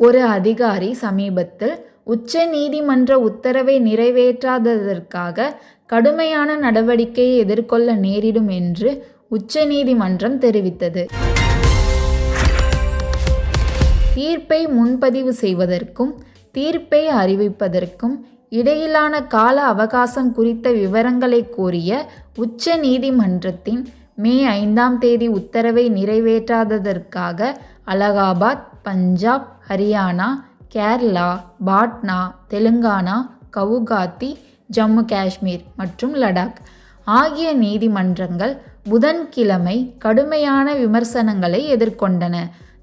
ஒரு அதிகாரி சமீபத்தில் உச்ச நீதிமன்ற உத்தரவை நிறைவேற்றாததற்காக கடுமையான நடவடிக்கையை எதிர்கொள்ள நேரிடும் என்று உச்சநீதிமன்றம் தெரிவித்தது. தீர்ப்பை முன்பதிவு செய்வதற்கும் தீர்ப்பை அறிவிப்பதற்கும் இடையிலான கால அவகாசம் குறித்த விவரங்களை கோரிய உச்ச நீதிமன்றத்தின் மே ஐந்தாம் தேதி உத்தரவை நிறைவேற்றாததற்காக அலகாபாத் பஞ்சாப் ஹரியானா கேரளா பாட்னா தெலுங்கானா கவுகாத்தி ஜம்மு காஷ்மீர் மற்றும் லடாக் ஆகிய நீதிமன்றங்கள் புதன்கிழமை கடுமையான விமர்சனங்களை எதிர்கொண்டன.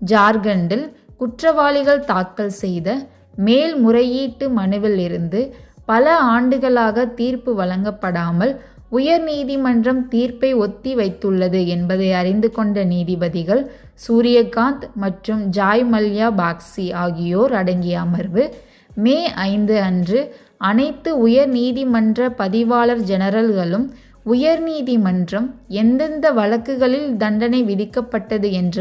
ஜார்க்கண்டில் குற்றவாளிகள் தாக்கல் செய்த மேல்முறையீட்டு மனுவிலிருந்து பல ஆண்டுகளாக தீர்ப்பு வழங்கப்படாமல் உயர்நீதிமன்றம் தீர்ப்பை ஒத்தி வைத்துள்ளது என்பதை அறிந்து கொண்ட நீதிபதிகள் சூரியகாந்த் மற்றும் ஜாய் மல்யா பாக்ஸி ஆகியோர் அடங்கிய அமர்வு மே ஐந்து அன்று அனைத்து உயர் நீதிமன்ற பதிவாளர் ஜெனரல்களும் உயர்நீதிமன்றம் எந்தெந்த வழக்குகளில் தண்டனை விதிக்கப்பட்டது என்ற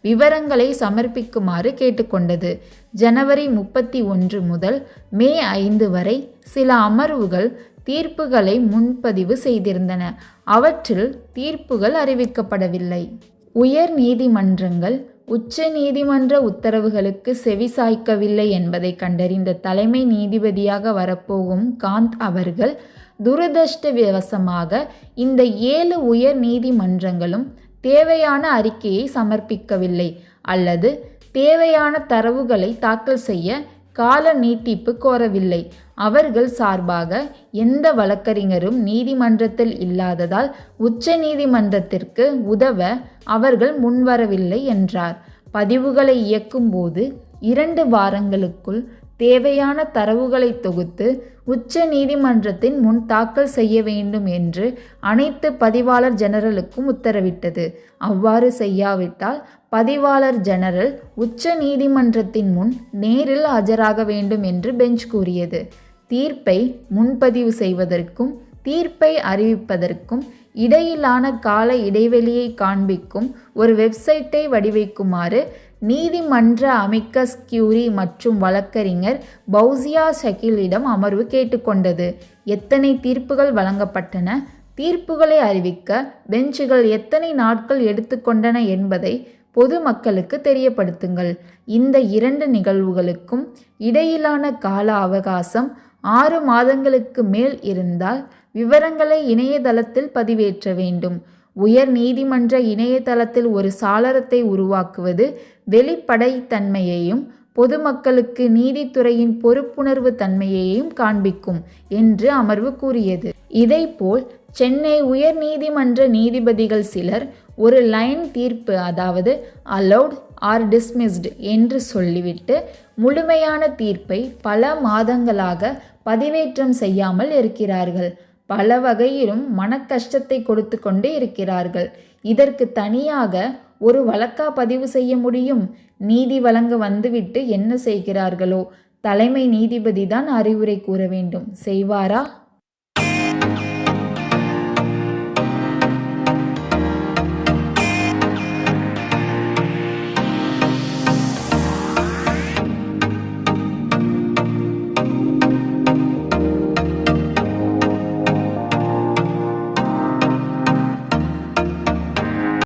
விவரங்களை சமர்ப்பிக்குமாறு கேட்டுக்கொண்டது. ஜனவரி முப்பத்தி ஒன்று முதல் மே ஐந்து வரை சில அமர்வுகள் தீர்ப்புகளை முன்பதிவு செய்திருந்தன. அவற்றில் தீர்ப்புகள் அறிவிக்கப்படவில்லை. உயர் நீதிமன்றங்கள் உச்ச நீதிமன்ற உத்தரவுகளுக்கு செவிசாய்க்கவில்லை என்பதை கண்டறிந்த தலைமை நீதிபதியாக வரப்போகும் காந்த் அவர்கள் துரதிருஷ்டவசமாக இந்த ஏழு உயர் நீதிமன்றங்களும் தேவையான அறிக்கையை சமர்ப்பிக்கவில்லை அல்லது தேவையான தரவுகளை தாக்கல் செய்ய கால நீட்டிப்பு கோரவில்லை அவர்கள் சார்பாக எந்த வழக்கறிஞரும் நீதிமன்றத்தில் இல்லாததால் உச்ச நீதிமன்றத்திற்கு உதவ அவர்கள் முன்வரவில்லை என்றார். பதிவுகளை இயக்கும்போது இரண்டு வாரங்களுக்குள் தேவையான தரவுகளை தொகுத்து உச்ச நீதிமன்றத்தின் முன் தாக்கல் செய்ய வேண்டும் என்று அனைத்து பதிவாளர் ஜெனரலுக்கும் உத்தரவிட்டது. அவ்வாறு செய்யாவிட்டால் பதிவாளர் ஜெனரல் உச்ச நீதிமன்றத்தின் முன் நேரில் ஆஜராக வேண்டும் என்று பெஞ்ச் கூறியது. தீர்ப்பை முன்பதிவு செய்வதற்கும் தீர்ப்பை அறிவிப்பதற்கும் இடையிலான கால இடைவெளியை காண்பிக்கும் ஒரு வெப்சைட்டை வடிவைக்குமாறு நீதிமன்ற அமிக்கஸ் கியூரி மற்றும் வழக்கறிஞர் பௌசியா ஷகிலிடம் அமர்வு கேட்டுக்கொண்டது. எத்தனை தீர்ப்புகள் வழங்கப்பட்டன? தீர்ப்புகளை அறிவிக்க பெஞ்சுகள் எத்தனை நாட்கள் எடுத்துக்கொண்டன என்பதை பொதுமக்களுக்கு தெரியப்படுத்துங்கள். இந்த இரண்டு நிகழ்வுகளுக்கும் இடையிலான கால அவகாசம் ஆறு மாதங்களுக்கு மேல் இருந்தால் விவரங்களை இணையதளத்தில் பதிவேற்ற வேண்டும். உயர் நீதிமன்ற இணையதளத்தில் ஒரு சாளரத்தை உருவாக்குவது வெளிப்படைத்தன்மையையும் பொதுமக்களுக்கு நீதித்துறையின் பொறுப்புணர்வு தன்மையையும் காண்பிக்கும் என்று அமர்வு கூறியது. இதைப்போல் சென்னை உயர் நீதிமன்ற நீதிபதிகள் சிலர் ஒரு லைன் தீர்ப்பு அதாவது அலௌட் ஆர் டிஸ்மிஸ்டு என்று சொல்லிவிட்டு முழுமையான தீர்ப்பை பல மாதங்களாக பதிவேற்றம் செய்யாமல் இருக்கிறார்கள். பல வகையிலும் மனக்கஷ்டத்தை கொடுத்து கொண்டே இருக்கிறார்கள். இதற்கு தனியாக ஒரு வழக்கா பதிவு செய்ய முடியும்? நீதி வழங்க வந்துவிட்டு என்ன செய்கிறார்களோ? தலைமை நீதிபதி தான் அறிவுரை கூற வேண்டும். செய்வாரா?